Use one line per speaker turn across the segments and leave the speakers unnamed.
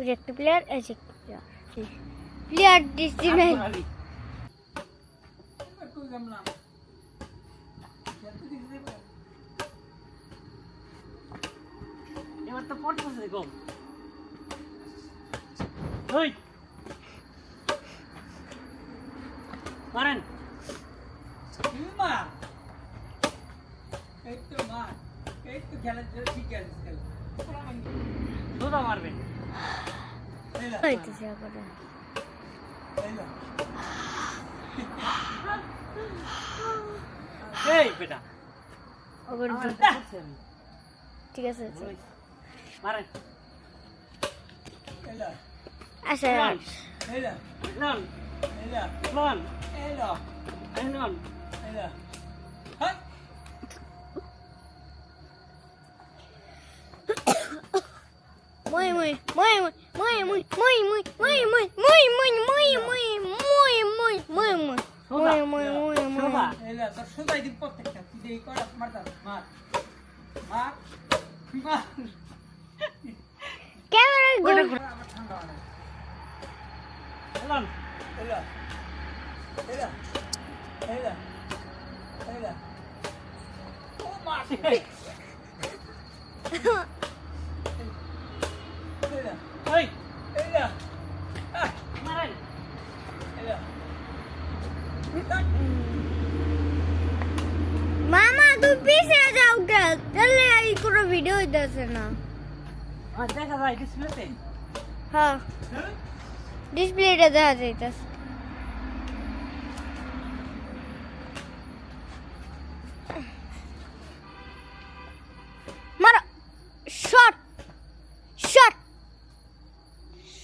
Player এই যে player player ডিস্ট্রিমেন্ট
এবার তো পড়তেছে গো। ওই মারেন।
মা এই তো মা এই তো ঠিক আছে
আচ্ছা Elon.
Elon. Elon. Elon. Elon. Elon.
মই মই মই মই মই মই মই মই মই মই মই মই
Ay!
Ella!
Ah!
Maral!
Ella!
মামা তুমি পিছিয়ে যাও গে তাহলে এই কোনো ভিডিও হইতেছে না হ্যাঁ ডিসপ্লেটা দেখা যাইতেছে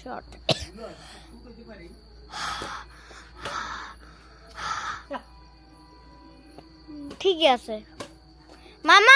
শট ঠিকই আছে। মামা?